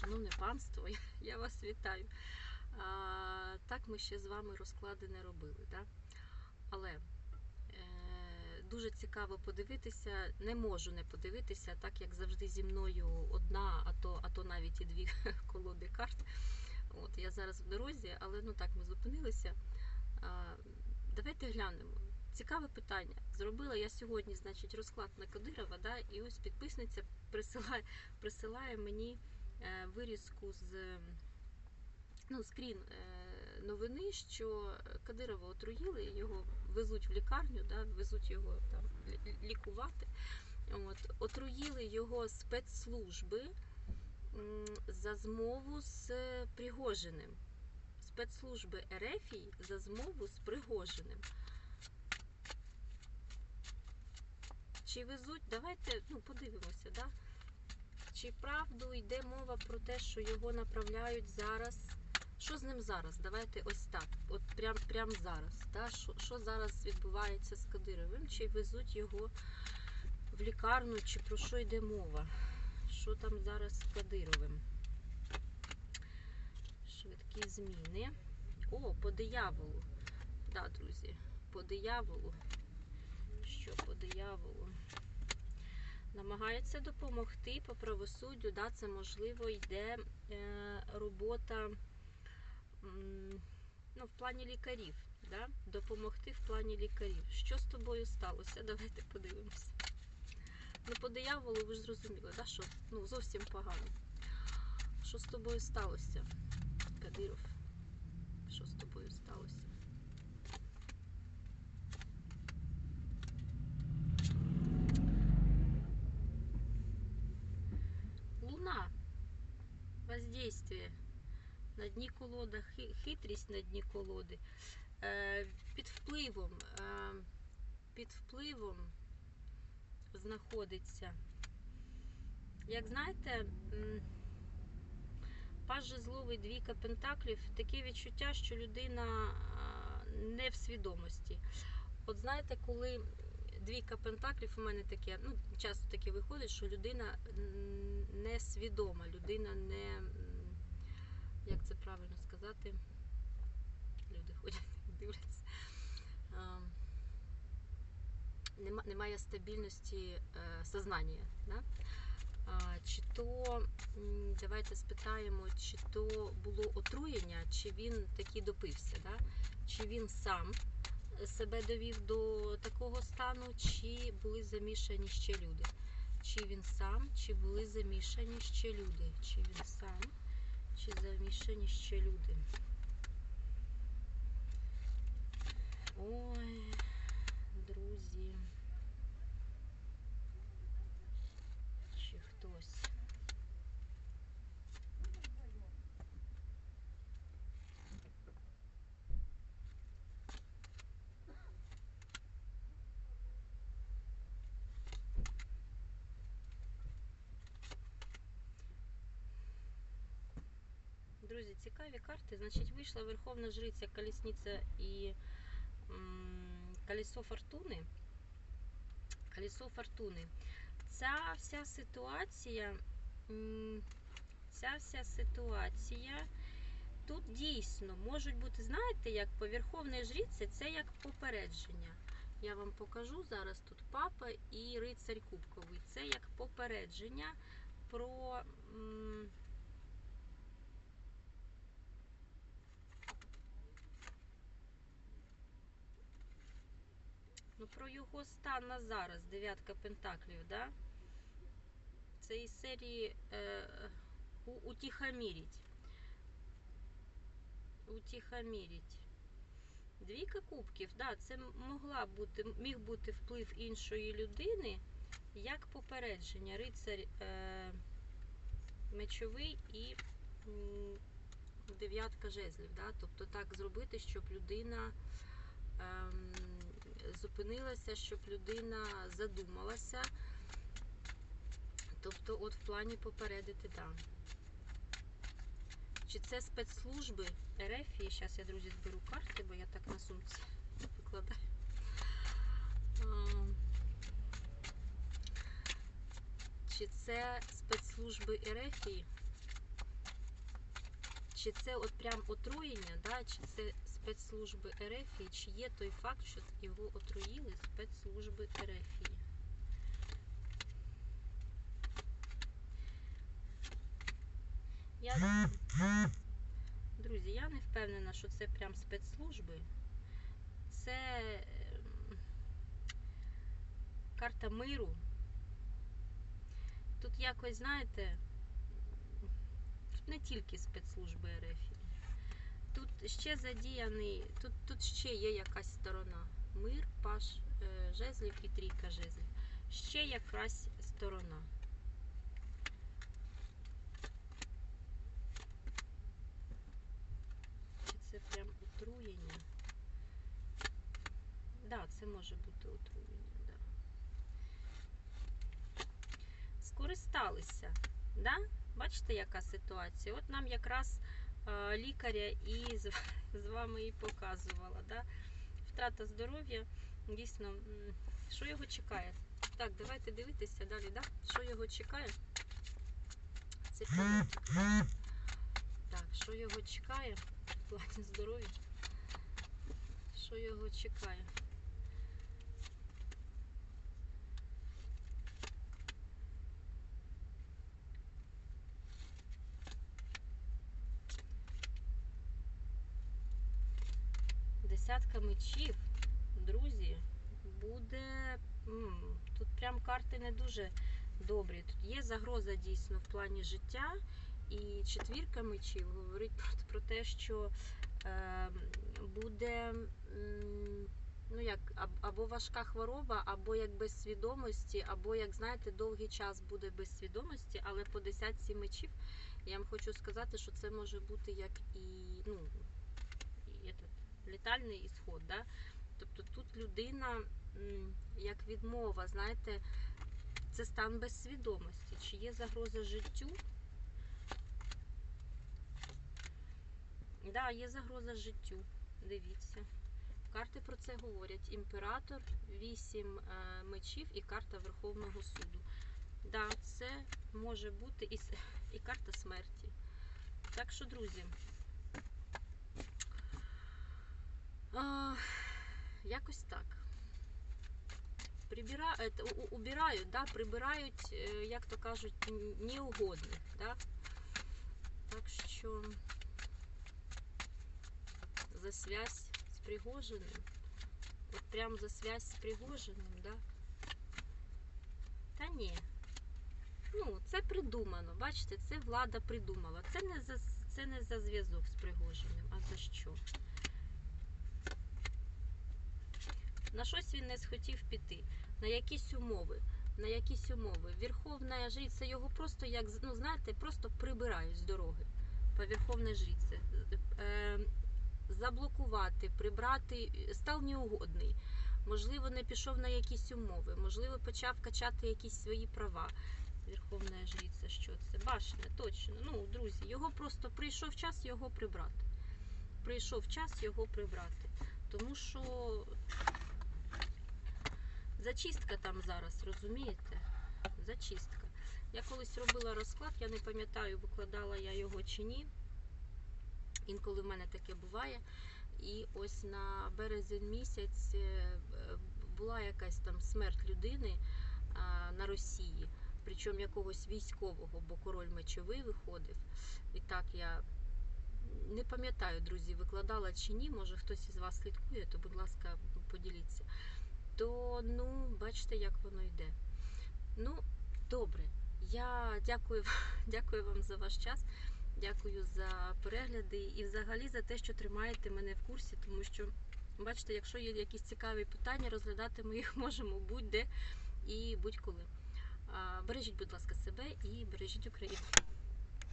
Шановне панство, я, вас вітаю. Так ми ще з вами розклади не робили. Да? Але е, дуже цікаво подивитися, не можу не подивитися, так як завжди зі мною одна, а то, а то навіть і дві колоди карт. От, я зараз в дорозі, але ну так ми зупинилися. Давайте глянемо. Цікаве питання. Зробила я сьогодні, значить, розклад на Кадирова, да, і ось підписниця присилає, присилає мені вирізку з ну, скрін е, новини, що Кадирова отруїли, його везуть в лікарню, да, везуть його там лікувати. От, отруїли його спецслужби за змову з Пригожиним. Спецслужби Ерефії за змову з Пригожиним. Чи везуть, давайте ну, подивимося, да? Чи правду йде мова про те, що його направляють зараз. Що з ним зараз? Давайте ось так. От прям, прям зараз. Да? Що, що зараз відбувається з Кадировим? Чи везуть його в лікарню, чи про що йде мова? Що там зараз з Кадировим? Швидкі зміни. О, по дияволу. Да, друзі, по дияволу. Що по дияволу? Намагається допомогти по правосуддю, да, це можливо йде е, робота ну, в плані лікарів. Да? Допомогти в плані лікарів. Що з тобою сталося? Давайте подивимося. Ну, по дияволу ви ж зрозуміли, да, що ну, зовсім погано. Що з тобою сталося, Кадиров? Що з тобою сталося? Луна. Воздействие на дні колода, хитрість на дні колоди. Е, під впливом, е, під впливом знаходиться. Як знаєте, м, паж жезловий двійка пентаклів, таке відчуття, що людина не в свідомості. От знаєте, коли двійка пентаклів у мене таке, ну, часто таке виходить, що людина не свідома, людина не. Як це правильно сказати? Люди ходять, дивляться. Немає стабільності е, сознання. Да? Чи то давайте спитаємо, чи то було отруєння, чи він таки допився, да? чи він сам себе довів до такого стану, чи були замішані ще люди. Чи він сам, чи були замішані ще люди, чи він сам, чи замішані ще люди. Ой, друзі. Чи хтось. Друзі, цікаві карти. Значить, вийшла Верховна Жриця, Колісниця і Колесо Фортуни. Колесо Фортуни. Ця вся ситуація, ця вся ситуація. Тут дійсно можуть бути, знаєте, як по Верховній Жриці, це як попередження. Я вам покажу зараз тут папа і рицарь Кубковий. Це як попередження про. м, Ну, про його стан на зараз, дев'ятка пентаклів, да? Це із серії е, утихомірить. Утихомірить. Двійка кубків, да, це могла бути, міг бути вплив іншої людини як попередження. Рицар е, мечовий і дев'ятка жезлів. Да? Тобто так зробити, щоб людина ем, зупинилася, щоб людина задумалася. Тобто, от в плані попередити, да. Чи це спецслужби РФ? І зараз я, друзі, зберу карти, бо я так на сумці викладаю. Чи це спецслужби РФ? Чи це от прям отруєння, да, чи це спецслужби РФ, і чи є той факт, що його отруїли спецслужби РФ. Я, друзі, я не впевнена, що це прям спецслужби. Це ем, карта миру. Тут якось, знаєте, не тільки спецслужби РФ. Тут ще задіяний, тут, тут ще є якась сторона. Мир, паш е, жезлів і трійка жезлів. Ще якась сторона. Це прям отруєння? Да, це може бути отруєння, да. Скористалися, да? Бачите, яка ситуація? От нам якраз е, лікаря і з, вами і показувала, да? Втрата здоров'я, дійсно, що його чекає? Так, давайте дивитися далі, да? Що його чекає? Це. Так, що його чекає в плані здоров'я? Що його чекає? Десятка мечів, друзі, буде. Тут прям карти не дуже добрі. Тут є загроза дійсно в плані життя. І четвірка мечів говорить про, те, що е, буде ну як, або важка хвороба, або як без свідомості, або, як знаєте, довгий час буде без свідомості, але по десятці мечів я вам хочу сказати, що це може бути як і, ну, літальний ісход. Да? Тобто тут людина як відмова, знаєте, це стан без свідомості. Чи є загроза життю? Да, є загроза життю. Дивіться. Карти про це говорять. Імператор, вісім е, мечів і карта Верховного суду. Да, це може бути і, і карта смерті. Так що, друзі, а, якось так. Прибира, е, убирають, да, прибирають, е, як то кажуть, неугодних. Да? Так що за связь з Пригожиним. От прям за связь з Пригожиним, да? Та ні. Ну, це придумано. Бачите, це влада придумала. Це не за, це не за зв'язок з Пригожиним, а за що? На щось він не схотів піти, на якісь умови. На якісь умови. Верховна жриця його просто як ну знаєте, просто прибирають з дороги. По Верховній жриці. Е, заблокувати, прибрати, став неугодний. Можливо, не пішов на якісь умови, можливо, почав качати якісь свої права. Верховна жриця, що це? Башня, точно. Ну, друзі, його просто прийшов час його прибрати. Прийшов час його прибрати. Тому що зачистка там зараз, розумієте? Зачистка. Я колись робила розклад, я не пам'ятаю, викладала я його чи ні. Інколи в мене таке буває. І ось на березень місяць е, була якась там смерть людини на Росії, причому якогось військового, бо король мечовий виходив. І так я не пам'ятаю, друзі, викладала чи ні. Може хтось із вас слідкує, то, будь ласка, поділіться. То, ну, бачите, як воно йде. Ну, добре. Я дякую, дякую вам за ваш час. Дякую за перегляди і взагалі за те, що тримаєте мене в курсі, тому що, бачите, якщо є якісь цікаві питання, розглядати ми їх можемо будь-де і будь-коли. Бережіть, будь ласка, себе і бережіть Україну.